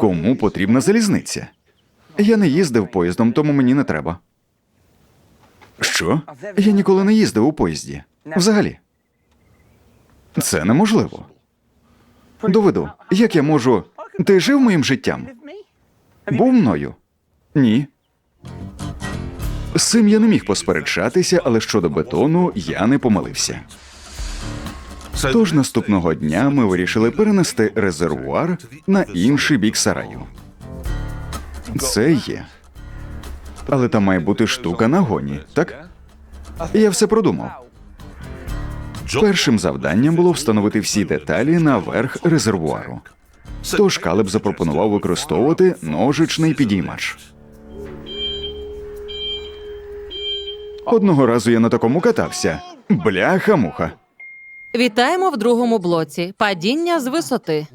Кому потрібна залізниця? Я не їздив поїздом, тому мені не треба. Що? Я ніколи не їздив у поїзді. Взагалі. Це неможливо. Доведу, як я можу. Ти жив моїм життям? Був мною? Ні. З цим я не міг посперечатися, але щодо бетону я не помилився. Тож наступного дня ми вирішили перенести резервуар на інший бік сараю. Це є. Але там має бути штука на гоні, так? Я все продумав. Першим завданням було встановити всі деталі на верх резервуару. Тож Калеб запропонував використовувати ножичний підіймач. Одного разу я на такому катався. Бляха-муха. Вітаємо в другому блоці. Падіння з висоти.